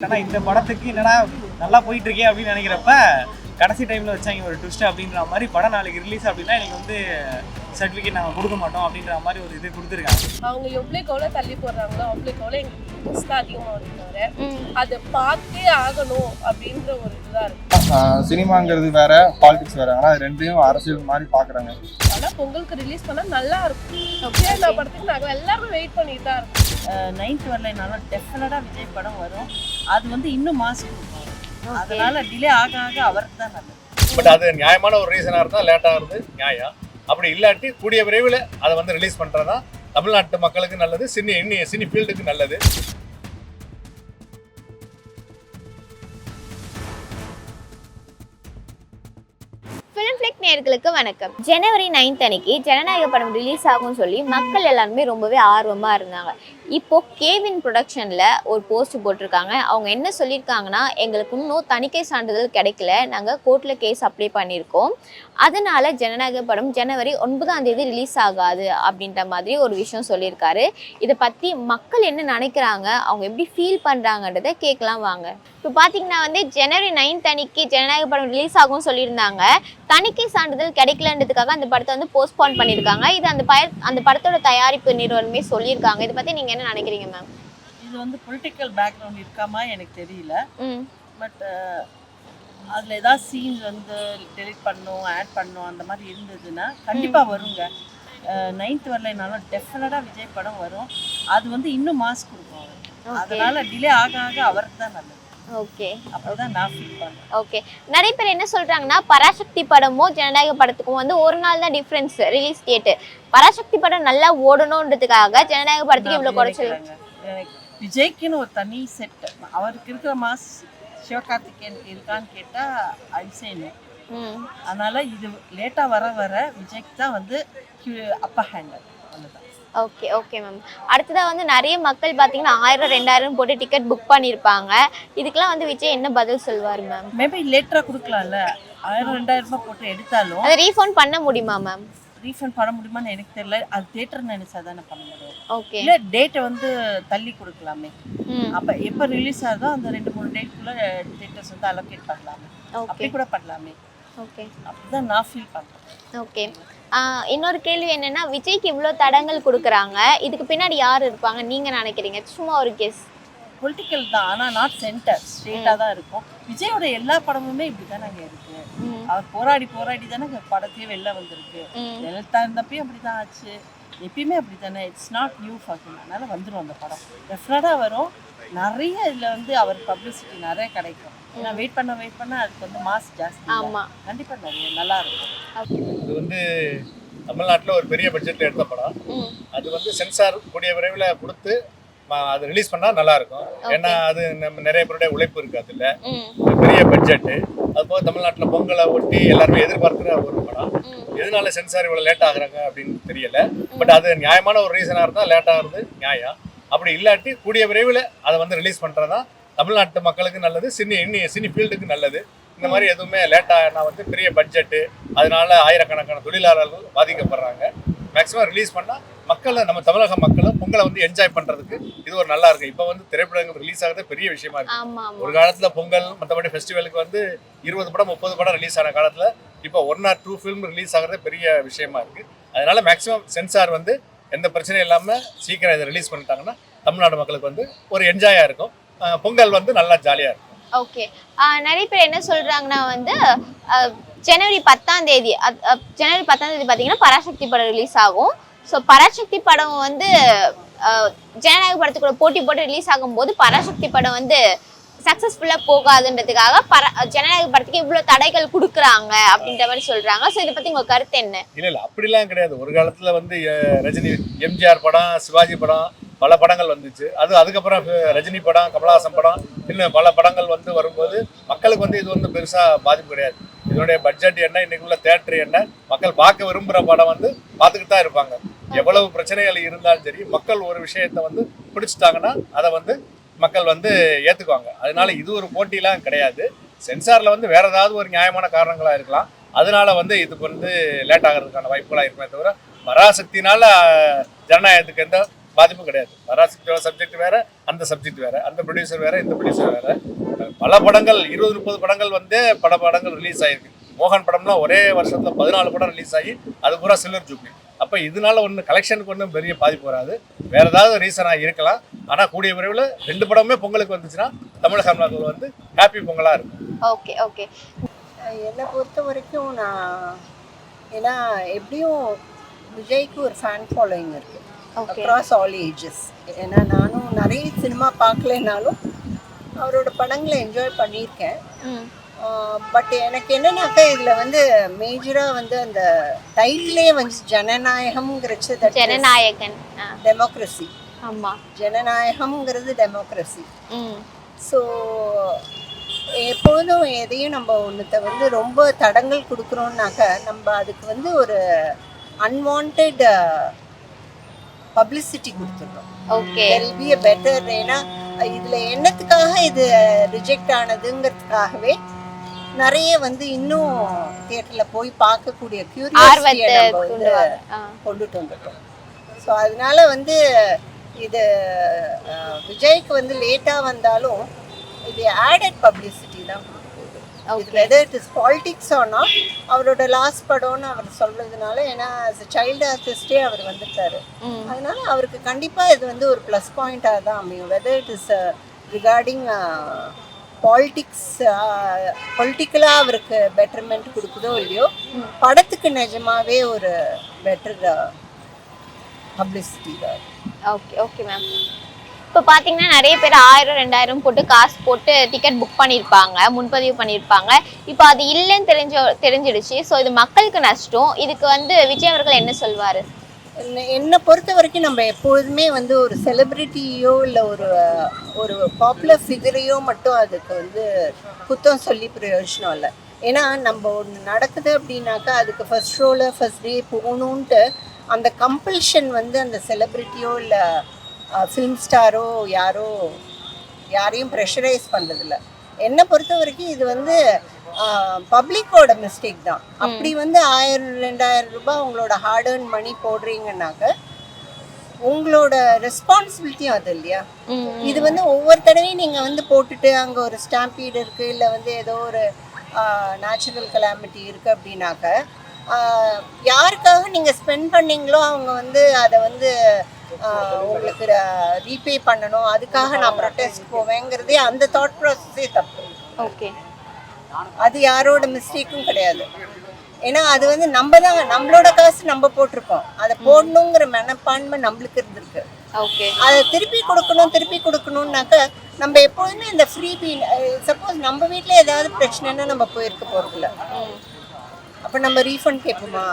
ஆனால் இந்த படத்துக்கு என்னடா நல்லா போயிட்டு இருக்கேன் அப்படின்னு நினைக்கிறப்ப கடைசி டைம்ல வச்சாங்க ஒரு ட்விஸ்ட் அப்படின்ற மாதிரி படம் நாளைக்கு ரிலீஸ் அப்படின்னா எனக்கு வந்து சர்டிஃபிகேட் நாங்கள் கொடுக்க மாட்டோம் அப்படின்ற மாதிரி ஒரு இது கொடுத்துருக்காங்க. அவங்க எவ்வளோக்கு எவ்வளோ தள்ளி போடுறாங்களோ அவ்வளோக்கு எவ்வளோ எங்களுக்கு இன்ட்ரெஸ்ட் தான் அதிகமாக வருதுனால அதை பார்த்தே ஆகணும் அப்படின்ற ஒரு இதுதான் இருக்கு. சினிமாங்கிறது வேற பாலிடிக்ஸ் வேற. ஆனால் ரெண்டையும் அரசியல் மாதிரி பார்க்குறாங்க. ஆனால் பொங்கலுக்கு ரிலீஸ் பண்ணால் நல்லா இருக்கும். விஜயண்ணா படத்துக்கு நாங்கள் எல்லாருமே வெயிட் பண்ணிட்டு தான் இருக்கோம். நைன்த் வரலைனாலும் டெஃபினட்டாக விஜய் படம் வரும். அது வந்து இன்னும் மாஸ் கொடுக்கும் அதனால டிலே ஆக ஆக அவருக்கு தான் நல்லது. பட் அது நியாயமான ஒரு ரீசனாக இருந்தால் லேட் ஆகுறது நியாயம். அப்படி இல்லாட்டி கூடிய விரைவில் அதை வந்து ரிலீஸ் பண்ணுறதா தமிழ்நாட்டு மக்களுக்கு நல்லது சினி இன்னி சினி ஃபீல்டுக்கு நல்லது. ஃபிலிம் ஃபிளிக் நேயர்களுக்கு வணக்கம். ஜனவரி நைன்த் அன்னைக்கு ஜனநாயக படம் ரிலீஸ் ஆகும்னு சொல்லி மக்கள் எல்லாருமே ரொம்பவே ஆர்வமாக இருந்தாங்க. இப்போ கேவின் ப்ரொடக்ஷனில் ஒரு போஸ்ட் போட்டிருக்காங்க. அவங்க என்ன சொல்லியிருக்காங்கன்னா எங்களுக்கு இன்னும் தணிக்கை சான்றிதழ் கிடைக்கல. நாங்கள் கோர்ட்டில் கேஸ் அப்ளை பண்ணியிருக்கோம். அதனால் ஜனநாயக படம் ஜனவரி ஒன்பதாம் தேதி ரிலீஸ் ஆகாது அப்படின்ற மாதிரி ஒரு விஷயம் சொல்லியிருக்காரு. இதை பற்றி மக்கள் என்ன நினைக்கிறாங்க? அவங்க எப்படி ஃபீல் பண்ணுறாங்கன்றதை கேட்கலாம் வாங்க. இப்போ பார்த்தீங்கன்னா வந்து ஜனவரி நைன்த் அன்னைக்கு ஜனநாயக படம் ரிலீஸ் ஆகும்னு சொல்லியிருந்தாங்க. தணிக்கை சான்றிதழ் கிடைக்கலன்றதுக்காக அந்த படத்தை வந்து போஸ்ட்போன் பண்ணியிருக்காங்க. இது அந்த பய அந்த படத்தோட தயாரிப்பு நிறுவனமே சொல்லியிருக்காங்க. இதை பற்றி நீங்கள் என்ன நினைக்கிறீங்க மேம் இது வந்து பொலிட்டிக்கல் பேக்ரவுண்ட் இருக்காமா எனக்கு தெரியல. பட் அதில் ஏதாவது சீன்ஸ் வந்து டெலிட் பண்ணும் ஆட் பண்ணும் அந்த மாதிரி இருந்ததுன்னா கண்டிப்பாக வருங்க. நைன்த் வரலைனாலும் டெஃபினட்டாக விஜய் படம் வரும். அது வந்து இன்னும் மாஸ் கொடுக்கும் அதனால டிலே ஆக ஆக அவருக்கு தான் நல்லது. ஓகே. அப்படிதான் நான் ஃபீல் பண்ணேன். ஓகே. நிறைய பேர் என்ன சொல்றாங்கன்னா பராசக்தி படமும் ஜனநாயக படத்துக்கும் வந்து ஒரு நாள் தான் டிஃப்ரென்ஸ் ரிலீஸ் டேட்டு பராசக்தி படம் நல்லா ஓடணுன்றதுக்காக ஜனநாயக படத்துக்கு இவ்வளோ குறைச்சல் விஜய்க்குன்னு ஒரு தனி செட் அவருக்கு இருக்கிற மாஸ் சிவகார்த்திகேயனுக்கு இருக்கான்னு கேட்டா அடிசைனு ம். அதனால இது லேட்டா வர வர விஜய்க்கு தான் வந்து அப்பர் ஹேண்டல் அவ்வளோதான் ஓகே ஓகே மேம். அடுத்ததா வந்து நிறைய மக்கள் பார்த்தீங்கன்னா ஆயிரம் ரெண்டாயிரம் போட்டு டிக்கெட் புக் பண்ணியிருப்பாங்க இதுக்கெல்லாம் வந்து விஜய் என்ன பதில் சொல்வார் மேம்? மேபி லேட்டரா கொடுக்கலாம்ல. ஆயிரம் ரெண்டாயிரம் ரூபாய் போட்டு எடுத்தாலும் அதை ரீஃபண்ட் பண்ண முடியுமா மேம்? ரீஃபண்ட் பண்ண முடியுமான்னு எனக்கு தெரியல. அது தேட்டர் நினைச்சா தானே பண்ண முடியும். ஓகே. இல்ல டேட்டை வந்து தள்ளி கொடுக்கலாமே. அப்ப எப்ப ரிலீஸ் ஆகுதோ அந்த ரெண்டு மூணு டேட்குள்ள தேட்டர்ஸ் வந்து அலோகேட் பண்ணலாமே. அப்படி கூட பண்ணலாமே. ஓகே. அப்படிதான் நான் ஃபீல் பண்றேன். ஓகே. இன்னொரு கேள்வி என்னன்னா விஜய்க்கு இவ்வளோ தடங்கள் கொடுக்குறாங்க. இதுக்கு பின்னாடி யார் இருப்பாங்க? நீங்க நினைக்கிறீங்க? சும்மா ஒரு கெஸ் பொலிட்டிக்கல் தான் ஆனா நாட் சென்டர் ஸ்ட்ரெயிட்டாக தான் இருக்கும். விஜயோட எல்லா படமுமே இப்படி தானே இருக்கு. ம். அவர் போராடி போராடி தானே படத்தையே வெளில வந்திருக்கு. ம். ஜெயலலிதா இருந்தப்பயும் அப்படி தான் ஆச்சு. எப்பயுமே அப்படி தானே it's not new for him அதனால வந்துடும் அந்த படம். டெஃபினட்டாக வரும். நிறைய இதில் வந்து அவர் பப்ளிசிட்டி நிறைய கிடைக்கும். ஏன்னா வெயிட் பண்ண வெயிட் பண்ண அதுக்கு வந்து மாஸ் ஜாஸ்தி ஆமா. கண்டிப்பாக நிறைய நல்லா இருக்கும். இது வந்து தமிழ்நாட்டில் ஒரு பெரிய பட்ஜெட்டில் எடுத்த படம். அது வந்து சென்சார் கூடிய விரைவில் கொடுத்து அது ரிலீஸ் பண்ணால் நல்லா இருக்கும். ஏன்னா அது நம்ம நிறைய பேருடைய உழைப்பு இருக்கு அதில். பெரிய பட்ஜெட்டு அதுபோக தமிழ்நாட்டில் பொங்கலை ஒட்டி எல்லாருமே எதிர்பார்க்குற ஒரு படம். எதனால சென்சார் இவ்வளோ லேட் ஆகுறாங்க அப்படின்னு தெரியல. பட் அது நியாயமான ஒரு ரீசனாக இருந்தால் லேட் ஆகுறது நியாயம். அப்படி இல்லாட்டி கூடிய விரைவில் அதை வந்து ரிலீஸ் பண்ணுறதா தமிழ்நாட்டு மக்களுக்கு நல்லது சினி இன்னி சினி ஃபீல்டுக்கு நல்லது. இந்த மாதிரி எதுவுமே லேட் ஆகினா வந்து பெரிய பட்ஜெட்டு அதனால ஆயிரக்கணக்கான தொழிலாளர்கள் பாதிக்கப்படுறாங்க. மேக்ஸிமம் ரிலீஸ் பண்ணால் மக்களை நம்ம தமிழக மக்களும் பொங்கலை வந்து என்ஜாய் பண்ணுறதுக்கு இது ஒரு நல்லா இருக்கும். இப்போ வந்து திரைப்படங்கள் ரிலீஸ் ஆகிறதே பெரிய விஷயமா இருக்கு. ஒரு காலத்துல பொங்கல் மற்றபடி ஃபெஸ்டிவலுக்கு வந்து இருபது படம் முப்பது படம் ரிலீஸ் ஆன காலத்துல இப்போ one or two film release ஆகிறதே பெரிய விஷயமா இருக்கு. அதனால மேக்ஸிமம் சென்சார் வந்து எந்த பிரச்சனையும் இல்லாம சீக்கிரம் இதை ரிலீஸ் பண்ணிட்டாங்கன்னா தமிழ்நாடு மக்களுக்கு வந்து ஒரு என்ஜாயா இருக்கும். பொங்கல் வந்து நல்லா ஜாலியா இருக்கும். ஓகே நிறைய பேர் என்ன சொல்கிறாங்கன்னா வந்து ஜனவரி பத்தாம் தேதி அப்- ஜனவரி பத்தாம் தேதி பார்த்தீங்கன்னா பராசக்தி படம் ரிலீஸ் ஆகும். ஸோ பராசக்தி படம் வந்து ஜனநாயக படத்துக்கூட போட்டி போட்டு ரிலீஸ் ஆகும்போது பராசக்தி படம் வந்து சக்ஸஸ்ஃபுல்லாக போகாதுன்றதுக்காக பர ஜனநாயக படத்துக்கு இவ்வளோ தடைகள் கொடுக்குறாங்க அப்படின்ற மாதிரி சொல்கிறாங்க ஸோ இதை பற்றி உங்கள் கருத்து என்ன? இல்லை இல்லை அப்படிலாம் கிடையாது. ஒரு காலத்தில் வந்து ரஜினி எம்ஜிஆர் படம் சிவாஜி படம் பல படங்கள் வந்துச்சு. அது அதுக்கப்புறம் ரஜினி படம் கமலஹாசன் படம் இன்னும் பல படங்கள் வந்து வரும்போது மக்களுக்கு வந்து இது வந்து பெருசாக பாதிப்பு கிடையாது. இதனுடைய பட்ஜெட் என்ன இன்னைக்கு உள்ள தேட்டர் என்ன மக்கள் பார்க்க விரும்புகிற படம் வந்து பார்த்துக்கிட்டு தான் இருப்பாங்க. எவ்வளவு பிரச்சனைகள் இருந்தாலும் சரி மக்கள் ஒரு விஷயத்தை வந்து பிடிச்சிட்டாங்கன்னா அதை வந்து மக்கள் வந்து ஏற்றுக்குவாங்க அதனால இது ஒரு போட்டிலாம் கிடையாது. சென்சாரில் வந்து வேற ஏதாவது ஒரு நியாயமான காரணங்களாக இருக்கலாம். அதனால வந்து இதுக்கு வந்து லேட் ஆகிறதுக்கான வாய்ப்புகளாக இருக்குமே தவிர பராசக்தினால ஜனநாயகத்துக்கு எந்த பாதிப்பு கிடையாது. பராசக்தியோட சப்ஜெக்ட் வேற அந்த சப்ஜெக்ட் வேற அந்த ப்ரொடியூசர் வேற இந்த ப்ரொடியூசர் வேற. பல படங்கள் இருபது முப்பது படங்கள் வந்து பட படங்கள் ரிலீஸ் ஆயிருக்கு. மோகன் படம்லாம் ஒரே வருஷத்துல பதினாலு படம் ரிலீஸ் ஆகி அது பூரா சில்வர் ஜூப்ளி. அப்போ இதனால ஒன்றும் கலெக்ஷனுக்கு ஒன்றும் பெரிய பாதிப்பு வராது. வேற ஏதாவது ரீசனாக இருக்கலாம். ஆனால் கூடிய விரைவில் ரெண்டு படமே பொங்கலுக்கு வந்துச்சுன்னா தமிழக அமலாக்கள் வந்து ஹாப்பி பொங்கலாக இருக்கும். Okay okay. என்னை பொறுத்த வரைக்கும் நான் ஏன்னா எப்படியும் விஜய்க்கு ஒரு ஃபேன் ஃபாலோயிங் இருக்கு. ஓகே அக்ராஸ் ஆல் ஏஜஸ் ஏன்னா நானும் நிறைய சினிமா பார்க்கலைனாலும் அவரோட படங்களை என்ஜாய் பண்ணியிருக்கேன். பட் எனக்கு என்னன்னாக்கா இதில் வந்து மேஜராக வந்து அந்த டைட்டிலே வந்து ஜனநாயகம்ங்கிறச்சு ஜனநாயகன். டெமோக்ரஸி ஆமா. ஜனநாயகம்ங்கிறது டெமோக்ரஸி ஸோ எப்பொழுதும் எதையும் நம்ம ஒன்றத்தை வந்து ரொம்ப தடங்கள் கொடுக்குறோம்னாக்க நம்ம அதுக்கு வந்து ஒரு அன்வான்ட் பப்ளிசிட்டி கொடுத்துடுறோம். ஓகே தெர் பி பெட்டர் ஏன்னா இதில் என்னத்துக்காக இது ரிஜெக்ட் ஆனதுங்கிறதுக்காகவே நிறைய வந்து இன்னும் தியேட்டரில் போய் பார்க்கக்கூடிய கியூரியாசிட்டியை நம்ம வந்து கொண்டுட்டு வந்துட்டோம். ஸோ அதனால வந்து இது விஜய்க்கு வந்து லேட்டாக வந்தாலும் இது ஆடட் பப்ளிசிட்டி தான். வெதர் இட் இஸ் பாலிடிக்ஸ் ஆனா அவரோட லாஸ்ட் படம்னு அவர் சொல்றதுனால ஏன்னா as a சைல்டு ஆர்டிஸ்டே அவர் வந்துட்டாரு. அதனால அவருக்கு கண்டிப்பாக இது வந்து ஒரு ப்ளஸ் பாயிண்டாக தான் அமையும். Whether it is regarding politics பொலிட்டிக்கலாக அவருக்கு பெட்டர்மெண்ட் கொடுக்குதோ இல்லையோ படத்துக்கு நிஜமாவே ஒரு பெட்டர் பப்ளிசிட்டி தான். ஓகே ஓகே மேம் இப்போ பார்த்தீங்கன்னா நிறைய பேர் ஆயிரம் ரெண்டாயிரம் போட்டு காசு போட்டு டிக்கெட் புக் பண்ணியிருப்பாங்க முன்பதிவு பண்ணியிருப்பாங்க இப்போ அது இல்லைன்னு தெரிஞ்ச தெரிஞ்சிடுச்சு. ஸோ இது மக்களுக்கு நஷ்டம். இதுக்கு வந்து விஜய் அவர்கள் என்ன சொல்வார்? என்ன- என்னை பொறுத்த வரைக்கும் நம்ம எப்பொழுதுமே வந்து ஒரு செலிப்ரிட்டியோ இல்லை ஒரு ஒரு பாப்புலர் ஃபிகரையோ மட்டும் அதுக்கு வந்து குத்தம் சொல்லி பிரயோஜனம் இல்லை. ஏன்னா நம்ம ஒன்று நடக்குது அப்படின்னாக்கா அதுக்கு ஃபஸ்ட் ஷோவில் ஃபர்ஸ்ட் டே போகணுன்ட்டு அந்த கம்பல்ஷன் வந்து அந்த செலிப்ரிட்டியோ இல்லை ஃபிலிம் ஸ்டாரோ யாரோ யாரையும் ப்ரெஷரைஸ் பண்ணுறதில்ல என்னை பொறுத்த வரைக்கும் இது வந்து பப்ளிக்கோட மிஸ்டேக் தான். அப்படி வந்து ஆயிரம் ரெண்டாயிரம் ரூபாய் உங்களோட ஹார்ட் earned மணி போடுறீங்கன்னாக்க உங்களோட ரெஸ்பான்சிபிலிட்டியும் அது இல்லையா? இது வந்து ஒவ்வொரு தடவையும் நீங்கள் வந்து போட்டுட்டு அங்கே ஒரு ஸ்டாம்பீடு இருக்குது இல்லை வந்து ஏதோ ஒரு நேச்சுரல் கலாமிட்டி இருக்குது அப்படின்னாக்க யாருக்காக நீங்கள் ஸ்பெண்ட் பண்ணீங்களோ அவங்க வந்து அதை வந்து உங்களுக்கு ரீபே பண்ணணும். அதுக்காக நான் ப்ரொட்டஸ்ட் போவேங்கிறதே அந்த தாட் ப்ராசஸே தப்பு. ஓகே அது யாரோட மிஸ்டேக்கும் கிடையாது. ஏன்னா அது வந்து நம்ம தான் நம்மளோட காசு நம்ம போட்டிருக்கோம். அதை போடணுங்கிற மனப்பான்மை நம்மளுக்கு இருந்திருக்கு. ஓகே அதை திருப்பி கொடுக்கணும் திருப்பி கொடுக்கணும்னாக்க நம்ம எப்பொழுதுமே இந்த ஃப்ரீ பீ சப்போஸ் நம்ம வீட்டில் ஏதாவது பிரச்சனைன்னா நம்ம போயிருக்க போகிறதில்ல அப்போ நம்ம ரீஃபண்ட் கேட்போமா?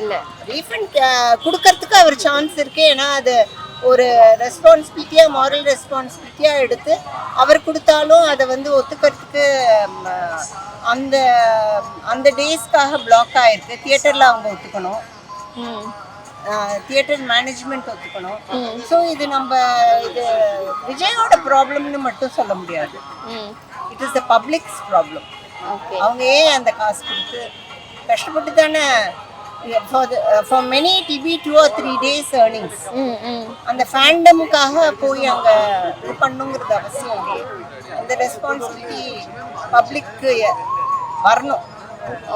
இல்லை. ரீஃபண்ட் கொடுக்கறதுக்கு அவர் சான்ஸ் இருக்கு. ஏன்னா அது ஒரு ரெஸ்பான்சிபிலிட்டியாக மாரல் ரெஸ்பான்சிபிலிட்டியாக எடுத்து அவர் கொடுத்தாலும் அதை வந்து ஒத்துக்கிறதுக்கு அந்த அந்த டேஸ்க்காக பிளாக் ஆயிருக்கு. தியேட்டரில் அவங்க ஒத்துக்கணும். தியேட்டர் மேனேஜ்மெண்ட் ஒத்துக்கணும். ஸோ இது நம்ம இது விஜயோட ப்ராப்ளம்னு மட்டும் சொல்ல முடியாது. It is the public's problem okay அவங்க ஏன் அந்த காசு கொடுத்து கஷ்டப்பட்டு தானே for many TV two or three days earnings அந்த ஃபேண்டமுக்காக போய் அங்கே இது பண்ணுங்கிறது அவசியம் இல்லையே. அந்த ரெஸ்பான்சிபிலிட்டி பப்ளிக்கு வரணும்.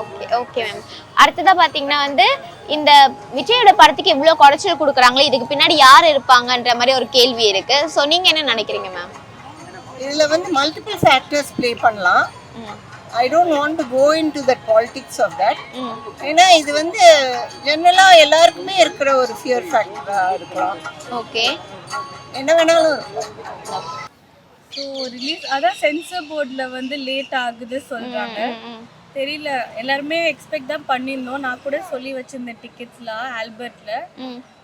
Okay okay ma'am. அடுத்ததா பாத்தீங்கன்னா வந்து இந்த விஜயோட படத்துக்கு இவ்வளோ குறைச்சல் கொடுக்குறாங்களே இதுக்கு பின்னாடி யார் இருப்பாங்கன்ற மாதிரி ஒரு கேள்வி இருக்கு. ஸோ நீங்க என்ன நினைக்கிறீங்க மேம்? இதில் வந்து மல்டிபிள் ஃபேக்டர்ஸ் ப்ளே பண்ணலாம். I don't want to go into that politics of that ஏன்னா இது வந்து ஜென்ரலாக எல்லாருக்குமே இருக்கிற ஒரு ஃபியர் ஃபேக்டராக இருக்கலாம். ஓகே என்ன வேணாலும் இருக்கும். ஸோ ரிலீஸ் அதான் சென்சர் போர்டில் வந்து லேட் ஆகுது சொல்கிறாங்க தெரியல. எல்லாருமே எக்ஸ்பெக்ட் தான் பண்ணியிருந்தோம். நான் கூட சொல்லி வச்சிருந்தேன் டிக்கெட்ஸ்லாம் ஆல்பர்ட்டில்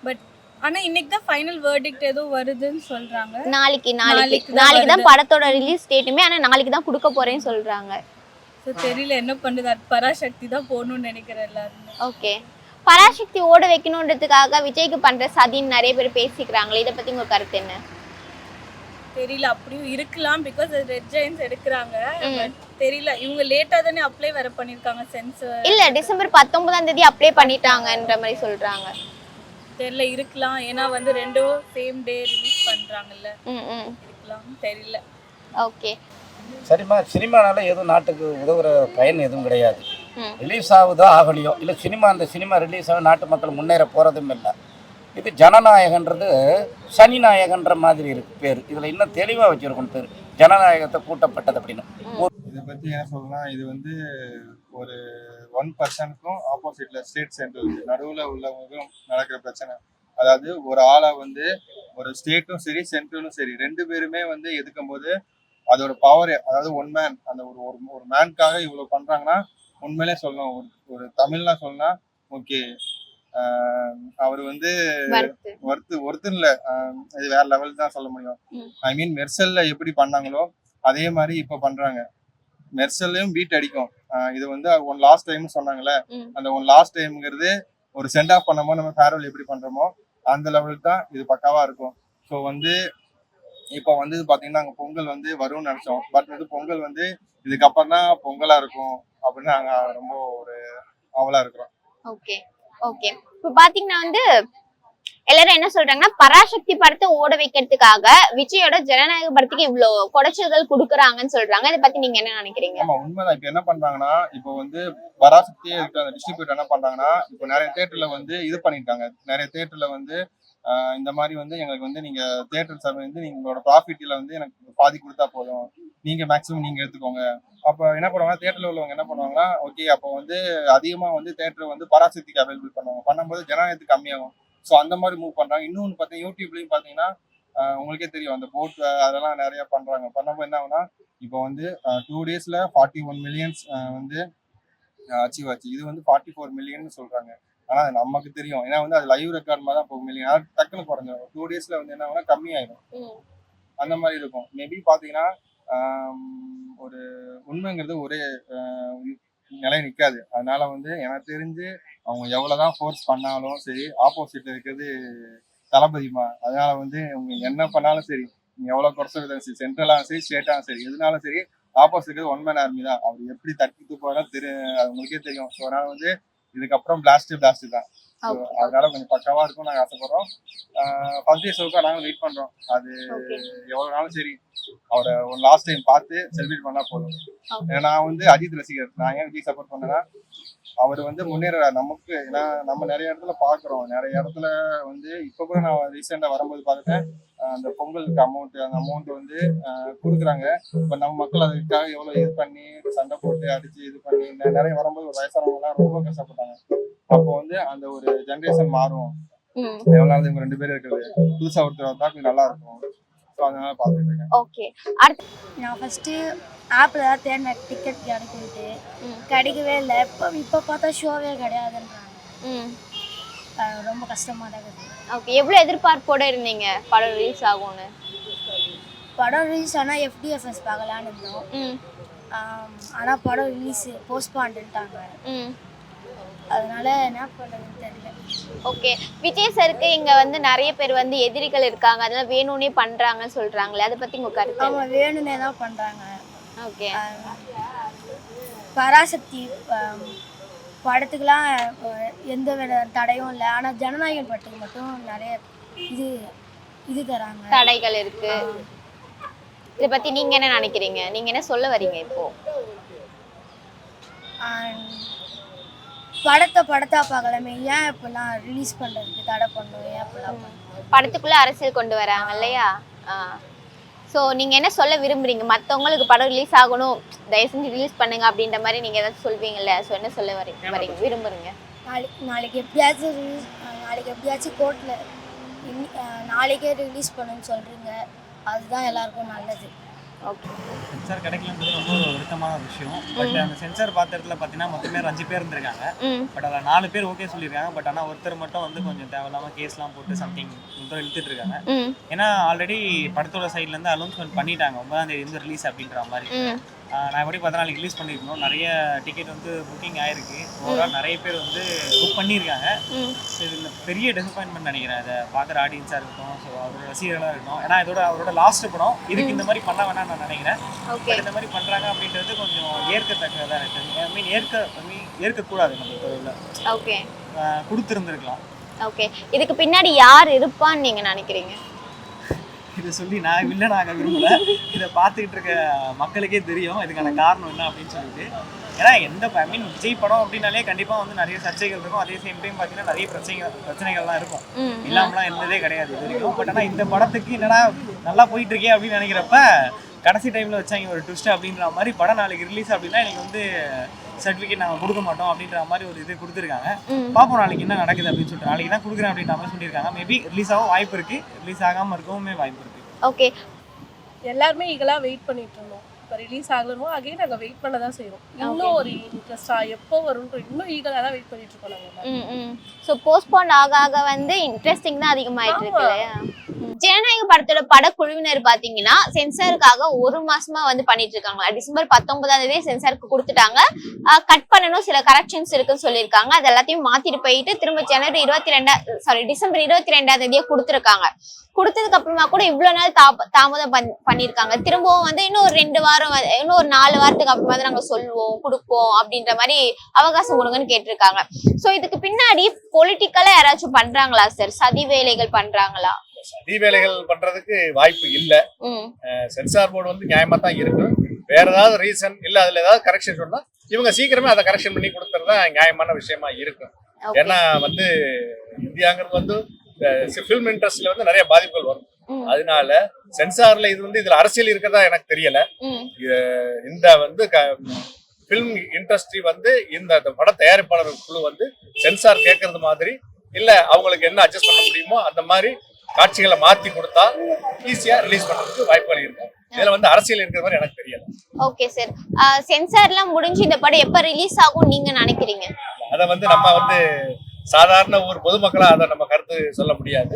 பட் ஆனால் இன்னைக்கு தான் ஃபைனல் வேர்டிக்ட் ஏதோ வருதுன்னு சொல்கிறாங்க நாளைக்கு நாளைக்கு. நாளைக்கு தான். படத்தோட ரிலீஸ் டேட்டுமே ஆனா நாளைக்கு தான் கொடுக்க போறேன்னு சொல்றாங்க. ஸோ தெரியல என்ன பண்ணுது? பராசக்தி தான் போகணும்னு நினைக்கிறேன் எல்லாருமே. ஓகே. பராசக்தி ஓட வைக்கணுன்றதுக்காக விஜய்க்கு பண்ற சதின்னு நிறைய பேர் பேசிக்கிறாங்களே இதை பத்தி உங்க கருத்து என்ன? தெரியல அப்படியும் இருக்கலாம் பிகாஸ் ரெட் ஜெயின்ஸ் எடுக்கிறாங்க. தெரியல இவங்க லேட்டாக தானே அப்ளை வேற பண்ணியிருக்காங்க சென்சர் இல்ல டிசம்பர் பத்தொன்பதாம் தேதி அப்ளை பண்ணிட்டாங்கன்ற மாதிரி சொல்றாங்க. தெரியல இருக்கலாம். ஏன்னா வந்து ரெண்டும் சேம் டே ரிலீஸ் பண்றாங்கல்ல. இருக்கலாம் தெரியல. ஓகே. சரிம்மா சினிமானால எதுவும் நாட்டுக்கு உதவுற பயன் எதுவும் கிடையாது. ரிலீஸ் ஆகுதோ ஆகலையோ? இல்லை சினிமா அந்த சினிமா ரிலீஸ் ஆக நாட்டு மக்கள் முன்னேற போகிறதும் இல்லை. இது ஜனநாயகன்றது சனிநாயகன்ற மாதிரி இருக்கு பேர். இதில் இன்னும் தெளிவாக வச்சுருக்கணும் பேர். ஜனநாயகத்தை கூட்டப்பட்டது அப்படின்னு. இதை பத்தி என்ன சொல்லலாம் இது வந்து ஒரு ஒன் பர்சனுக்கும் ஆப்போசிட்ல ஸ்டேட் சென்ட்ரல் நடுவுல உள்ளவங்களுக்கும் நடக்கிற பிரச்சனை. அதாவது ஒரு ஆளை வந்து ஒரு ஸ்டேட்டும் சரி சென்ட்ரலும் சரி ரெண்டு பேருமே வந்து எதுக்கும் போது அதோட பவர் அதாவது ஒன் மேன் அந்த ஒரு ஒரு ஒரு மேனுக்காக இவ்வளவு பண்றாங்கன்னா உண்மையிலே சொல்லணும். ஒரு ஒரு தமிழ்னா சொல்லலாம் ஓகே அவர் வந்து ஒருத்து ஒருத்தர் இல்ல. இது வேற லெவல் தான் சொல்ல முடியும். ஐ மீன் மெர்சல்ல எப்படி பண்ணாங்களோ அதே மாதிரி இப்ப பண்றாங்க. மெர்சல்லையும் பீட் அடிக்கும். இது வந்து ஒன் லாஸ்ட் டைம் சொன்னாங்கல்ல. அந்த ஒன் லாஸ்ட் டைம்ங்கிறது ஒரு சென்ட் ஆஃப் பண்ணும்போது நம்ம ஃபேர்வெல் எப்படி பண்றோமோ அந்த லெவலுக்கு தான் இது பக்காவா இருக்கும். ஸோ வந்து இப்போ வந்து பாத்தீங்கன்னா நாங்க பொங்கல் வந்து வரும்னு நினைச்சோம். பட் வந்து பொங்கல் வந்து இதுக்கப்புறம் தான் பொங்கலா இருக்கும் அப்படின்னு நாங்க ரொம்ப ஒரு ஆவலா இருக்கிறோம். ஓகே ஓகே இப்போ பாத்தீங்கன்னா வந்து எல்லாரும் என்ன சொல்றாங்கன்னா பராசக்தி படத்தை ஓட வைக்கிறதுக்காக விஜயோட ஜனநாயக படத்துக்கு இவ்ளோ குடைச்சல்கள் கொடுக்குறாங்கன்னு சொல்றாங்க. இதை பத்தி நீங்க என்ன நினைக்கிறீங்க? ஆமா உண்மைதான். இப்ப என்ன பண்றாங்கன்னா இப்போ வந்து பராசக்தியே இருக்கிற அந்த டிஸ்ட்ரிபியூட்டர் என்ன பண்றாங்கன்னா இப்போ நிறைய தேட்டர்ல வந்து இது பண்ணிட்டாங்க. நிறைய தேட்டர்ல வந்து இந்த மாதிரி வந்து எங்களுக்கு வந்து நீங்க தேட்டர் சார் வந்து நீங்களோட ப்ராஃபிட்ல வந்து எனக்கு பாதி கொடுத்தா போதும். நீங்க மேக்ஸிமம் நீங்க எடுத்துக்கோங்க. அப்ப என்ன பண்ணுவாங்க தேட்டர்ல உள்ளவங்க என்ன பண்ணுவாங்கன்னா ஓகே அப்போ வந்து அதிகமா வந்து தேட்டர் வந்து பராசக்திக்கு அவைலபிள் பண்ணுவாங்க. பண்ணும்போது ஜனநாயகத்துக்கு கம்மியாகும். ஸோ அந்த மாதிரி மூவ் பண்றாங்க. இன்னொன்று பார்த்தீங்கன்னா யூடியூப்லயும் பாத்தீங்கன்னா உங்களுக்கே தெரியும். அந்த போட் அதெல்லாம் நிறைய பண்றாங்க. பண்ணும்போது என்ன ஆகுனா இப்போ வந்து டூ டேஸ்ல ஃபார்ட்டி ஒன் மில்லியன்ஸ் வந்து அச்சீவ் ஆச்சு. இது வந்து ஃபார்ட்டி ஃபோர் மில்லியன் சொல்றாங்க. ஆனா அது நமக்கு தெரியும். ஏன்னா வந்து அது லைவ் ரெக்கார்ட் மாதிரி தான் போக மில்லியன் அது டக்குன்னு குறைஞ்சிடும் டூ டேஸ்ல வந்து என்ன ஆகுனா கம்மியாயிடும் ம். அந்த மாதிரி இருக்கும். மேபி பாத்தீங்கன்னா ஒரு உண்மைங்கிறது ஒரே நிலை நிக்காது. அதனால வந்து எனக்கு தெரிஞ்சு அவங்க எவ்வளவுதான் ஃபோர்ஸ் பண்ணாலும் சரி ஆப்போசிட்ல இருக்கிறது தளபதிமா அதனால வந்து அவங்க என்ன பண்ணாலும் சரி நீங்க எவ்வளவு குறைச்ச விதம் சரி சென்ட்ரலாகவும் சரி ஸ்டேட்டாகவும் சரி எதுனாலும் சரி ஆப்போசிட் இருக்கிறது ஒன் மேன் ஆர்மி தான். அவர் எப்படி தட்டி தூக்குவாங்க தெரி அது உங்களுக்கே தெரியும். ஸோ அதனால வந்து இதுக்கப்புறம் பிளாஸ்ட் பிளாஸ்ட் தான். அதனால கொஞ்சம் பக்காவா இருக்கும் நாங்க ஆசைப்படுறோம். ஃபர்ஸ்ட் டே ஷோக்கா நாங்க வெயிட் பண்றோம். அது. எவ்வளவு நாளும் சரி. அவரை ஒரு லாஸ்ட் டைம் பார்த்து செலிப்ரேட் பண்ணா போதும். நான் வந்து அஜித் ரசிகர். நான் ஏன் விஜய் சப்போர்ட் பண்ணேன்னா அவர் வந்து முன்னேற நமக்கு ஏன்னா நம்ம நிறைய இடத்துல பாக்குறோம் நிறைய இடத்துல வந்து இப்ப கூட நான் ரீசெண்டா வரும்போது பார்த்துட்டேன். அஹ் அந்த பொங்கலுக்கு அமௌண்ட் அந்த அமௌண்ட் வந்து கொடுக்குறாங்க. இப்ப நம்ம மக்கள் அதுக்காக எவ்வளவு இது பண்ணி சண்டை போட்டு அடிச்சு இது பண்ணி நிறைய வரும்போது ஒரு வயசானவங்க எல்லாம் ரொம்ப கஷ்டப்பட்டாங்க. அப்போ வந்து அந்த ஒரு ஜென்ரேஷன் மாறும். நாள் இவங்க ரெண்டு பேரும் இருக்கிறது? புதுசா ஒருத்தர் வந்தா கொஞ்சம் நல்லா இருக்கும். ஸோ அதனால பார்த்துட்டு இருக்கேன். ஓகே. நான் ஃபஸ்ட்டு ஆப்பில் தான் தேடினேன் டிக்கெட் கிடைக்குது ம். கிடைக்கவே இல்லை. இப்போ இப்போ பார்த்தா ஷோவே கிடையாதுன்றாங்க. ரொம்ப கஷ்டமாக தான் இருக்குது ஓகே எவ்வளவு எதிர்பார்ப்போட இருந்தீங்க? படம் ரிலீஸ் ஆகும்னு. படம் ரிலீஸ் ஆனால் எஃப்டிஎஃப்எஸ் பார்க்கலான்னு இருந்தோம். ம். ஆனால் படம் ரிலீஸ் போஸ்ட்பாண்டுன்ட்டாங்க ம். அதனால என்ன பண்ணுறதுன்னு தெரியல. ஓகே விஜய் சாருக்கு இங்க வந்து நிறைய பேர் வந்து எதிரிகள் இருக்காங்க. அதெல்லாம் வேணும்னே பண்றாங்கன்னு சொல்றாங்களே அதை பத்தி உங்க கருத்து? அவங்க வேணும்னே தான் பண்ணுறாங்க ஓகே பராசக்தி படத்துக்கெலாம் எந்த வித தடையும் இல்லை. ஆனால் ஜனநாயகன் படத்துக்கு மட்டும் நிறைய இது இது தராங்க. தடைகள் இருக்கு. இதை பத்தி நீங்க என்ன நினைக்கிறீங்க? நீங்க என்ன சொல்ல வரீங்க இப்போ? படத்தை படத்தா பார்க்கலாமே. ஏன் இப்பெல்லாம் ரிலீஸ் பண்ணுறதுக்கு தடை பண்ணும் ஏன் இப்பெல்லாம்? படத்துக்குள்ள அரசியல் கொண்டு வராங்க இல்லையா? ஸோ நீங்க என்ன சொல்ல விரும்புறீங்க? மத்தவங்களுக்கு படம் ரிலீஸ் ஆகணும் தயவு செஞ்சு ரிலீஸ் பண்ணுங்க அப்படின்ற மாதிரி நீங்க ஏதாச்சும் சொல்வீங்கல்ல? ஸோ என்ன சொல்ல வரீங்க? வரீங்க விரும்புறீங்க? நாளைக்கு நாளைக்கு எப்படியாச்சும் ரிலீஸ் நாளைக்கு எப்படியாச்சும் கோர்ட்டில் நாளைக்கே ரிலீஸ் பண்ணுன்னு சொல்கிறீங்க அதுதான் எல்லாருக்கும் நல்லது. சென்சார் கிடைக்கலன்றது ரொம்ப ஒரு வருத்தமான விஷயம். பட் அந்த சென்சார் பார்த்த இடத்துல பார்த்தீங்கன்னா மொத்தமே அஞ்சு பேர் இருந்திருக்காங்க. பட் அதில் நாலு பேர் ஓகே சொல்லியிருக்காங்க. பட் ஆனால் ஒருத்தர் மட்டும் வந்து கொஞ்சம் தேவையில்லாம கேஸ்லாம் போட்டு சம்திங் கொஞ்சம் இழுத்துட்டு இருக்காங்க. ஏன்னா ஆல்ரெடி படத்தோட சைட்லேருந்து அனௌன்ஸ்மெண்ட் பண்ணிட்டாங்க. ஒன்பதாம் தேதி வந்து ரிலீஸ் அப்படின்ற மாதிரி. நான் எப்படி பார்த்தா நாளைக்கு ரிலீஸ் பண்ணியிருக்கணும். நிறைய டிக்கெட் வந்து புக்கிங் ஆயிருக்கு. ஓவரால் நிறைய பேர் வந்து புக் பண்ணியிருக்காங்க. ஸோ இதில் பெரிய டிசப்பாயின்மெண்ட் நினைக்கிறேன். அதை பார்க்குற ஆடியன்ஸாக இருக்கட்டும் ஸோ அவரோட ரசிகர்களாக இருக்கட்டும். ஏன்னா இதோட அவரோட லாஸ்ட் படம். இதுக்கு இந்த மாதிரி பண்ண வேணாம்னு நான் நினைக்கிறேன். இந்த மாதிரி பண்ணுறாங்க அப்படின்றது கொஞ்சம் ஏற்கத்தக்கதாக எனக்கு ஐ மீன் ஏற்க ஐ மீன் ஏற்கக்கூடாது நம்ம தொழிலில். ஓகே கொடுத்துருந்துருக்கலாம். ஓகே இதுக்கு பின்னாடி யார் இருப்பான்னு நீங்க நினைக்கிறீங்க? இதை சொல்லி நான் வில்லனாக விரும்பல. இதை பார்த்துக்கிட்டு இருக்க மக்களுக்கே தெரியும். இதுக்கான காரணம் என்ன அப்படின்னு சொல்லிட்டு. ஏன்னா எந்த ஐ மீன் விஜய் படம் அப்படின்னாலே கண்டிப்பாக வந்து நிறைய சர்ச்சைகள் இருக்கும். அதே சேம் டைம் பார்த்தீங்கன்னா நிறைய பிரச்சனைகள் பிரச்சனைகள்லாம் இருக்கும். இல்லாமலாம் இருந்ததே கிடையாது இது வரைக்கும். பட் ஆனால் இந்த படத்துக்கு என்னடா நல்லா போயிட்டு இருக்கே அப்படின்னு நினைக்கிறப்ப கடைசி டைமில் வச்சாங்க ஒரு ட்விஸ்ட் அப்படின்ற மாதிரி படம் நாளைக்கு ரிலீஸ் அப்படின்னா எனக்கு வந்து சர்டிஃபிகேட் நாங்கள் கொடுக்க மாட்டோம் அப்படின்ற மாதிரி ஒரு இது கொடுத்துருக்காங்க. பார்ப்போம் நாளைக்கு என்ன நடக்குது அப்படின்னு சொல்லிட்டு. நாளைக்கு தான் கொடுக்குறேன் அப்படின்ற மாதிரி சொல்லியிருக்காங்க. மேபி ரிலீஸ் ஆக வாய்ப்பு இருக்குது ரிலீஸ் ஆகாமல் இருக்கவுமே வாய்ப்பு இருக்குது ஓகே எல்லாருமே ஈகலாக வெயிட் பண்ணிட்டு இருந்தோம். இப்போ ரிலீஸ் ஆகணும் அகைன் நாங்கள் வெயிட் பண்ண தான் செய்கிறோம் இன்னும் ஒரு இன்ட்ரெஸ்டாக எப்போ வரும்ன்ற இன்னும் ஈகலாக தான் வெயிட் பண்ணிட்டு இருக்கோம் நாங்கள் ஸோ போஸ்ட்போன் ஆக ஆக வந்து இன்ட்ரெஸ்டிங் தான் அதிகமாயிட்டு இருக்கு. ஜனநாயக படத்தோட படக்குழுவினர் பாத்தீங்கன்னா சென்சாருக்காக ஒரு மாசமா வந்து பண்ணிட்டு இருக்காங்க. டிசம்பர் பத்தொன்பதாம் தேதி சென்சாருக்கு கொடுத்துட்டாங்க. கட் பண்ணணும் சில கரெக்ஷன்ஸ் இருக்குன்னு சொல்லியிருக்காங்க. அது எல்லாத்தையும் மாத்திட்டு போயிட்டு திரும்ப ஜனவரி இருபத்தி ரெண்டா சாரி டிசம்பர் இருபத்தி ரெண்டாம் தேதியே கொடுத்துருக்காங்க. கொடுத்ததுக்கு அப்புறமா கூட இவ்வளவு நாள் தாம- தாமதம் பண்- பண்ணியிருக்காங்க. திரும்பவும் வந்து இன்னும் ரெண்டு வாரம் வந்து- இன்னும் ஒரு நாலு வாரத்துக்கு அப்புறமா தான் நாங்க சொல்லுவோம் கொடுப்போம் அப்படின்ற மாதிரி அவகாசம் கொடுங்கன்னு கேட்டிருக்காங்க. சோ இதுக்கு பின்னாடி பொலிட்டிக்கலா யாராச்சும் பண்றாங்களா சார் சதி வேலைகள் பண்றாங்களா? சதி வேலைகள் பண்றதுக்கு வாய்ப்பு இல்ல. சென்சார் போர்டு வந்து நியாயமா தான் இருக்கும் வேற ஏதாவது ரீசன் இல்ல அதுல ஏதாவது கரெக்ஷன் சொன்னா இவங்க சீக்கிரமே அதை கரெக்ஷன் பண்ணி கொடுத்துறது தான் நியாயமான விஷயமா இருக்கும் ஏன்னா வந்து இந்தியாங்கிறது வந்து ஃபில்ம் இண்டஸ்ட்ரியில வந்து நிறைய பாதிப்புகள் வரும். அதனால சென்சார்ல இது வந்து இதுல அரசியல் இருக்கதா எனக்கு தெரியல. இந்த வந்து ஃபில்ம் இண்டஸ்ட்ரி வந்து இந்த இந்த பட தயாரிப்பாளர் குழு வந்து சென்சார் கேட்கறது மாதிரி இல்ல அவங்களுக்கு என்ன அட்ஜஸ்ட் பண்ண முடியுமோ அந்த மாதிரி காட்சிகளை மாத்தி கொடுத்தா ஈஸியா ரிலீஸ் பண்றதுக்கு வாய்ப்புகள் இருக்கு இதுல வந்து அரசியல் இருக்கிற மாதிரி எனக்கு தெரியல. Okay sir. சென்சார்லாம் முடிஞ்சு இந்த படம் எப்ப ரிலீஸ் ஆகும் நீங்க நினைக்கிறீங்க? அதை வந்து நம்ம வந்து சாதாரண ஒரு பொதுமக்களாக அதை நம்ம கருத்து சொல்ல முடியாது.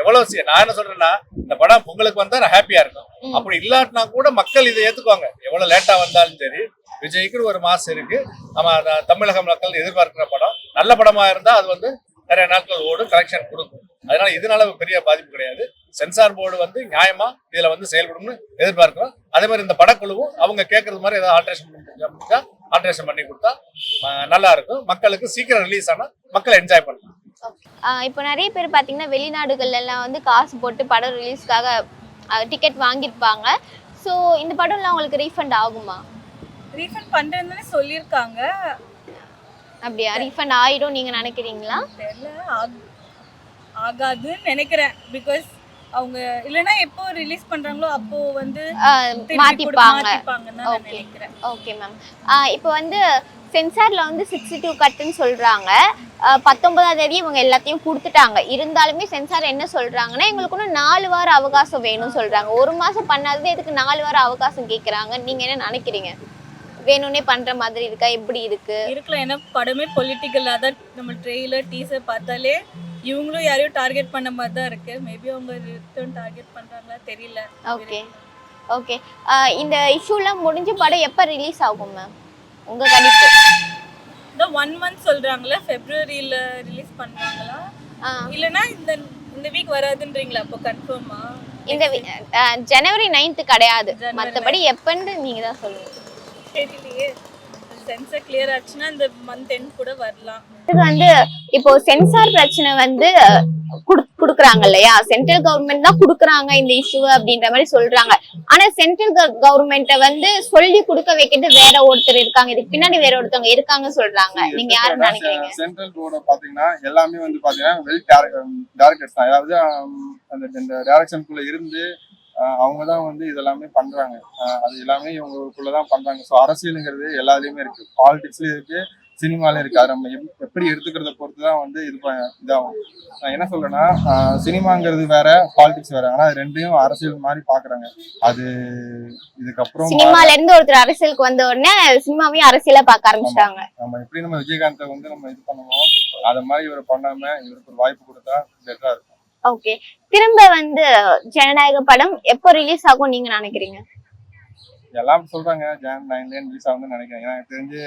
எவ்வளோ எவ்வளவு நான் என்ன சொல்றேன்னா இந்த படம் பொங்கலுக்கு வந்தா நான் ஹாப்பியா இருக்கும் அப்படி இல்லாட்டினா கூட மக்கள் இதை ஏத்துக்குவாங்க. எவ்வளவு லேட்டா வந்தாலும் சரி விஜய்க்கு ஒரு மாசம் இருக்கு. நம்ம தமிழக மக்கள் எதிர்பார்க்கிற படம் நல்ல படமா இருந்தா அது வந்து நிறைய நாட்கள் ஓடும் கலெக்ஷன் கொடுக்கும். அதனால இதனால பெரிய பாதிப்பு கிடையாது. சென்சார் போர்டு வந்து நியாயமா இதுல வந்து செயல்படும்னு எதிர்பார்க்கிறோம். அதே மாதிரி இந்த படக்குழுவும் அவங்க கேட்கறது மாதிரி ஏதாவது ஆல்ட்ரேஷன் பண்ணி ஆல்ட்ரேஷன் பண்ணி கொடுத்தா நல்லா இருக்கும். மக்களுக்கு சீக்கிரம் ரிலீஸ் ஆனா மக்கள் என்ஜாய் பண்ணலாம். இப்போ நிறைய பேர் பார்த்தீங்கன்னா வெளிநாடுகள்ல எல்லாம் வந்து காசு போட்டு படம் ரிலீஸ்க்காக டிக்கெட் வாங்கியிருப்பாங்க. ஸோ இந்த படம்லாம் அவங்களுக்கு ரீஃபண்ட் ஆகுமா? ரீஃபண்ட் பண்றேன்னு சொல்லியிருக்காங்க. அப்படியா? ரீஃபண்ட் ஆயிடும் நீங்க நினைக்கிறீங்களா? தெரியல ஆக்- ஆகாதுன்னு நினைக்கிறேன். பிகாஸ் அவங்க இல்லைன்னா எப்போ ரிலீஸ் பண்றாங்களோ அப்போ வந்து மாத்திப்பாங்க. நினைக்கிறேன். ஓகே மேம் இப்போ வந்து சென்சார்ல வந்து சிக்ஸ்டி டூ கட்டுன்னு சொல்றாங்க. பத்தொன்பதாம் தேதி இவங்க எல்லாத்தையும் கொடுத்துட்டாங்க. இருந்தாலுமே சென்சார் என்ன சொல்றாங்கன்னா எங்களுக்கு இன்னும் நாலு வாரம் அவகாசம் வேணும்னு சொல்றாங்க. ஒரு மாசம் பண்ணாதது எதுக்கு நாலு வாரம் அவகாசம் கேக்குறாங்க? நீங்க என்ன நினைக்கிறீங்க? வேணும்னே பண்ற மாதிரி இருக்கா? எப்படி இருக்கு? இருக்கலாம். ஏன்னா படமே பொலிட்டிக்கலாக தான் நம்ம ட்ரெய்லர் டீசர் பார்த்தாலே இவங்களும் யாரையும் டார்கெட் பண்ண மாதிரி தான் இருக்கு. மேபி அவங்க ரிட்டர்ன் டார்கெட் பண்றாங்களா தெரியல. ஓகே ஓகே இந்த இஷ்யூலாம் முடிஞ்சு படம் எப்போ ரிலீஸ் ஆகும் மேம் உங்க கணிப்பு. இந்த ஒன் மந்த் சொல்றாங்களா ஃபெப்ரவரியில ரிலீஸ் பண்றாங்களா? ஆ, இல்லைன்னா இந்த இந்த வீக் வராதுன்றீங்களா? அப்போ கன்ஃபார்மா இந்த ஜனவரி நைன்த்து கிடையாது. மற்றபடி எப்பன்னு நீங்க தான் சொல்லுங்க. தெரியலையே. சென்சர் கிளியர் ஆச்சுன்னா இந்த மந்த் எண்ட் கூட வரலாம். இது வந்து இப்போ சென்சார் பிரச்சனை வந்து குடு- குடுக்குறாங்க இல்லையா? சென்ட்ரல் கவர்மெண்ட் தான் குடுக்குறாங்க இந்த இஷ்யூ அப்படின்ற மாதிரி சொல்றாங்க. ஆனா சென்ட்ரல் கவர்மெண்ட்டை வந்து சொல்லி கொடுக்க வைக்கிறது வேற ஒருத்தர் இருக்காங்க. இதுக்கு பின்னாடி வேற ஒருத்தவங்க இருக்காங்கன்னு சொல்றாங்க. நீங்க யாரு நினைக்கிறீங்க? சென்ட்ரல் போர்டு பாத்தீங்கன்னா எல்லாமே வந்து பாத்தீங்கன்னா வெல் டேரக்டர்ஸ் தான். அதாவது அந்த டைரக்ஷனுக்குள்ள இருந்து அவங்க தான் வந்து இதெல்லாமே பண்றாங்க. அது எல்லாமே இவங்களுக்குள்ள தான் பண்றாங்க. ஸோ அரசியலுங்கிறது எல்லாத்துலயுமே இருக்கு. பாலிடிக்ஸ்லயும் இருக்கு சினிமால இருக்கு. அதை நம்ம எப்- எப்படி எடுத்துக்கிறத பொறுத்து தான் வந்து இது இதாகும். நான் என்ன சொல்றேன்னா சினிமாங்கிறது வேற பாலிடிக்ஸ் வேற. ஆனா அது ரெண்டையும் அரசியல் மாதிரி பாக்குறாங்க. அது இதுக்கப்புறம் சினிமால இருந்து ஒருத்தர் அரசியலுக்கு வந்த உடனே சினிமாவையும் அரசியலா பார்க்க ஆரம்பிச்சிட்டாங்க. நம்ம எப்படி நம்ம விஜயகாந்தை வந்து நம்ம இது பண்ணுவோம். அதை மாதிரி இவர் பண்ணாம இவருக்கு ஒரு வாய்ப்பு கொடுத்தா பெட்டரா இருக்கும். ஓகே திரும்ப வந்து ஜனநாயக படம் எப்போ ரிலீஸ் ஆகும் நீங்க நினைக்கிறீங்க? எல்லாம் சொல்றாங்க. ஜான் நைன்ல ரிலீஸ் ஆகும்னு நினைக்கிறேன். எனக்கு தெரிஞ்சு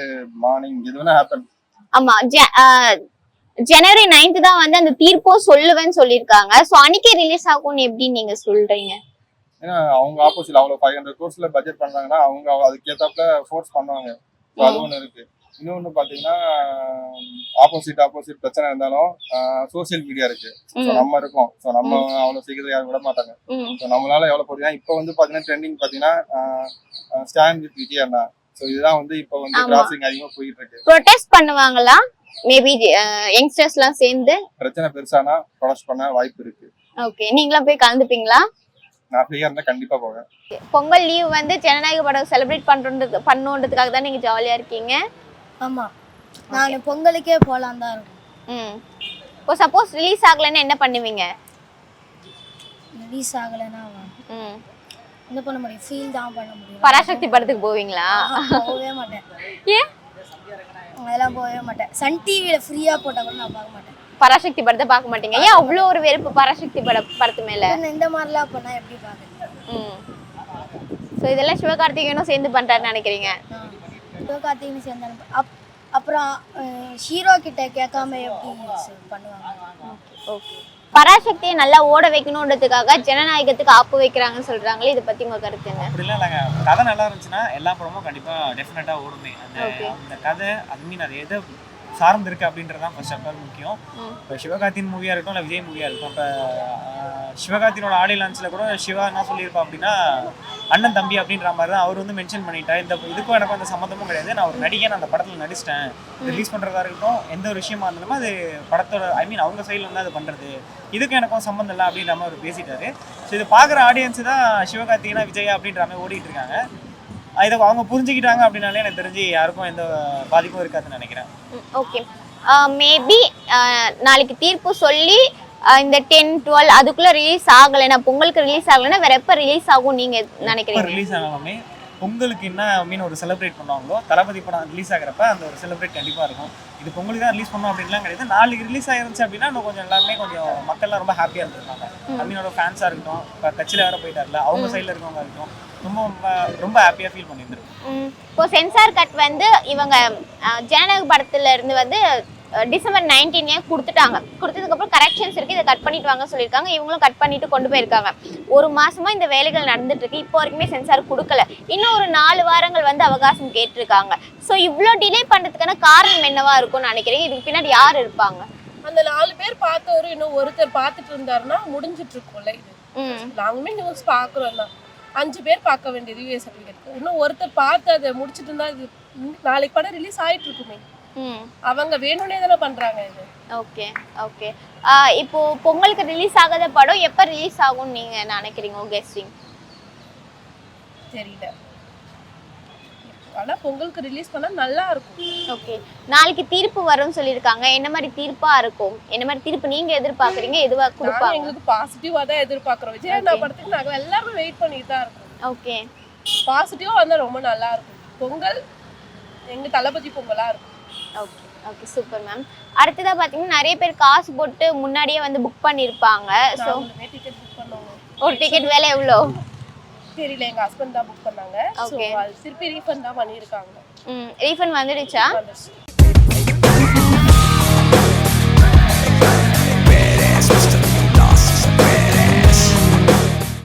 மார்னிங் எது வேணா ஹேப்பன் ஆமா. ஜனவரி நைன்த் தான் வந்து அந்த தீர்ப்போ சொல்லுவேன்னு சொல்லியிருக்காங்க. சோ அன்னைக்கே ரிலீஸ் ஆகும்னு எப்படி நீங்க சொல்றீங்க? ஏன்னா அவங்க ஆப்போசிட் அவ்வளவு ஃபைவ் ஹண்ட்ரட் கோர்ஸ்ல பட்ஜெட் பண்றாங்கன்னா அவங்க அதுக்கு ஏத்தாப்புல ஃபோர்ஸ் பண்ணுவாங்க அது ஒண்ணு இருக்கு. இன்னொன்று பார்த்தீங்கன்னா ஆப்போசிட் ஆப்போசிட் பிரச்சனை இருந்தாலும் சோஷியல் மீடியா இருக்கு. ஸோ. நம்ம இருக்கோம். ஸோ நம்ம அவ்வளோ சீக்கிரம் யாரும் விட மாட்டாங்க. ஸோ நம்மளால எவ்வளோ போறீங்க இப்போ வந்து பார்த்தீங்கன்னா ட்ரெண்டிங் பார்த்தீங்கன்னா stand with Vijay Anna. So இதுதான் வந்து இப்போ வந்து. கிராசிங் அதிகமாக போயிட்டு இருக்கு. ப்ரொடெஸ்ட் பண்ணுவாங்களா? மேபி யங்ஸ்டர்ஸ்லாம் சேர்ந்து? பிரச்சனை பெருசானா ப்ரொடக்ட் பண்ண வாய்ப்பு இருக்கு. ஓகே நீங்களாம் போய் கலந்துப்பீங்களா? நான் ஃப்ரீயாக இருந்தால் கண்டிப்பாக போவேன். பொங்கல் லீவ் வந்து ஜனநாயக படம் செலிப்ரேட் பண்ணுறது பண்ணுன்றதுக்காக தான் நீங்கள் ஜாலியாக இருக்கீங்க. ஆமாம் நான் பொங்கலுக்கே போகலான் தான் இருக்கும். ம். இப்போ சப்போஸ் ரிலீஸ் ஆகலைன்னா என்ன பண்ணுவீங்க? ரிலீஸ் ஆகலைன்னா ம். என்ன பண்ண முடியும்? ஃபீல் தான் பண்ண முடியும். பராசக்தி படத்துக்கு போவீங்களா? போகவே மாட்டேன். ஏன்? அதெல்லாம் போகவே மாட்டேன். சன் டிவியில் ஃப்ரீயாக போட்டால் கூட நான் பார்க்க மாட்டேன். பராசக்தி படத்தை பார்க்க மாட்டீங்க. ஏன் அவ்வளோ ஒரு வெறுப்பு பராசக்தி பட படத்து மேல? இந்த- மாதிரிலாம் பண்ணால் எப்படி பார்க்குறது? ம். ஸோ இதெல்லாம் சிவகார்த்திகேயனும் சேர்ந்து பண்றாருன்னு நினைக்கிறீங்க? சிவகார்த்திகேயன் சேர்ந்தாலும் அப் அப்புறம் ஹீரோ கிட்ட கேட்காம எப்படி பண்ணுவாங்க? ஓகே. பராசக்தியை நல்லா ஓட வைக்கணுன்றதுக்காக ஜனநாயகத்துக்கு ஆப்பு வைக்கிறாங்கன்னு சொல்றாங்களே இதை பத்தி உங்க கருத்து என்ன அப்படிலாம் இல்லைங்க. கதை நல்லா இருந்துச்சுன்னா எல்லா படமும் கண்டிப்பாக டெஃபினட்டாக ஓடுமே. அந்த. அந்த கதை அது மீன் அது எதை சார்ந்து இருக்கு அப்படின்றது தான் ஃபர்ஸ்ட் ஆஃப் ஆல் முக்கியம். இப்போ சிவகார்த்தின் மூவியாக இருக்கட்டும் இல்லை விஜய் மூவியாக இருக்கும் இப்போ சிவகார்த்தினோட ஆடியோ லான்ச்சில் கூட சிவா என்ன சொல்லியிருப்பா அப்படின்னா அண்ணன் தம்பி அப்படின்ற மாதிரி தான் அவர் வந்து மென்ஷன் பண்ணிட்டா. இந்த இதுக்கும் எனக்கும் அந்த சம்மந்தமும் கிடையாது. நான் ஒரு நடிகை நான் அந்த படத்தில் நடிச்சிட்டேன். ரிலீஸ் பண்ணுறதா இருக்கட்டும் எந்த ஒரு விஷயமா இருந்தாலும் அது படத்தோட ஐ மீன் அவங்க சைடில் வந்து அது பண்ணுறது இதுக்கு எனக்கும் சம்மந்தம் இல்லை அப்படின்ற மாதிரி அவர் பேசிட்டாரு. ஸோ இது பார்க்குற ஆடியன்ஸ் தான் சிவகார்த்திகனா விஜயா அப்படின்ற மாதிரி ஓடிட்டு இருக்காங்க. இதை அவங்க புரிஞ்சுக்கிட்டாங்க அப்படின்னாலே எனக்கு தெரிஞ்சு யாருக்கும் எந்த பாதிப்பும் இருக்காதுன்னு நினைக்கிறேன். ஓகே மேபி நாளைக்கு தீர்ப்பு சொல்லி இந்த டென் டுவெல் அதுக்குள்ள ரிலீஸ் ஆகலைன்னா பொங்கலுக்கு ரிலீஸ் ஆகலைன்னா வேற எப்போ ரிலீஸ் ஆகும் நீங்க நினைக்கிறீங்க? ரிலீஸ் ஆனாலுமே பொங்கலுக்கு என்ன மீன் ஒரு செலிப்ரேட் பண்ணுவாங்களோ தளபதி படம் ரிலீஸ் ஆகிறப்ப அந்த ஒரு செலிப்ரேட் கண்டிப்பாக இருக்கும். இது பொங்கலுக்கு தான் ரிலீஸ் பண்ணோம் அப்படின்லாம் கிடையாது. நாளைக்கு ரிலீஸ் ஆயிருந்துச்சு அப்படின்னா இன்னும் கொஞ்சம் எல்லாருமே கொஞ்சம் மக்கள்லாம் ரொம்ப ஹாப்பியாக இருந்திருக்காங்க அமீனோட ஃபேன்ஸாக இருக்கட்டும் இப்போ கட்சியில் வேற போயிட்டார்ல அவங்க சைடில் இருக்கவங்க இருக்கட்டும். ரொம்ப ரொம்ப- ஹாப்பியாக ஃபீல் பண்ணியிருந்திருக்கும் இப்போ சென்சார் கட் வந்து இவங்க ஜனநாயக படத்துல இருந்து வந்து டிசம்பர் நைன்டீனே கொடுத்துட்டாங்க. கொடுத்ததுக்கப்புறம் கரெக்ஷன்ஸ் இருக்கு. இதை கட் பண்ணிட்டு வாங்க சொல்லியிருக்காங்க. இவங்களும் கட் பண்ணிட்டு கொண்டு போயிருக்காங்க. ஒரு மாசமா இந்த வேலைகள் நடந்துட்டு இருக்கு. இப்போ வரைக்குமே சென்சார் கொடுக்கல. இன்னும் ஒரு நாலு வாரங்கள் வந்து அவகாசம் கேட்டிருக்காங்க. ஸோ இவ்வளோ டிலே பண்றதுக்கான காரணம் என்னவா இருக்கும்னு நினைக்கிறீங்க? இதுக்கு பின்னாடி யார் இருப்பாங்க? அந்த நாலு பேர் பார்த்தவரு இன்னும் ஒருத்தர் பார்த்துட்டு இருந்தாருன்னா முடிஞ்சிட்டு இருக்கும்ல இது. நாங்களுமே நியூஸ் பார்க்குறோம் தான். அஞ்சு பேர் பார்க்க வேண்டியது யூஎஸ் சர்டிஃபிகேட் இன்னும் ஒருத்தர் பார்த்து அதை முடிச்சிட்டு இருந்தா இது நாளைக்கு படம் ரிலீஸ் ஆயிட்டு இருக்குமே. ம். அவங்க வேணும்னே தானே பண்றாங்க இது. Okay okay. இப்போ பொங்கலுக்கு ரிலீஸ் ஆகாத படம் எப்போ ரிலீஸ் ஆகும்னு நீங்க நினைக்கிறீங்க கெஸ்டிங் தெரியல. ஆனா பொங்கலுக்கு ரிலீஸ் பண்ணா நல்லா இருக்கும். ஓகே நாளைக்கு தீர்ப்பு வரும்னு சொல்லியிருக்காங்க. என்ன மாதிரி தீர்ப்பா இருக்கும்? என்ன மாதிரி தீர்ப்பு நீங்க எதிர்பார்க்கறீங்க? எதுவா நாங்க கொடுப்பாங்க? எங்களுக்கு பாசிட்டிவா தான் எதிர்பார்க்குறோம். விஜய் அண்ணா படத்துக்கு நாங்க எல்லாருமே வெயிட் பண்ணிட்டு தான் இருக்கோம். ஓகே பாசிட்டிவா வந்தா ரொம்ப நல்லா இருக்கும். பொங்கல் எங்க தளபதி பொங்கலா இருக்கும். ஓகே ஓகே சூப்பர் மேம் அடுத்ததா பாத்தீங்கன்னா நிறைய பேர் காசு போட்டு முன்னாடியே வந்து புக் பண்ணியிருப்பாங்க ஸோ நாங்களுமே டிக்கெட் புக் பண்ணோம் ஒரு டிக்கெட் விலை எவ்வளோ? தெரியல எங்க ஹஸ்பண்ட் தான் புக் பண்ணாங்க. சோ அது திருப்பி ரீஃபண்ட் தான் பண்ணிருக்காங்க ம் ரீஃபண்ட் வந்துடுச்சா? வந்துடுச்சு.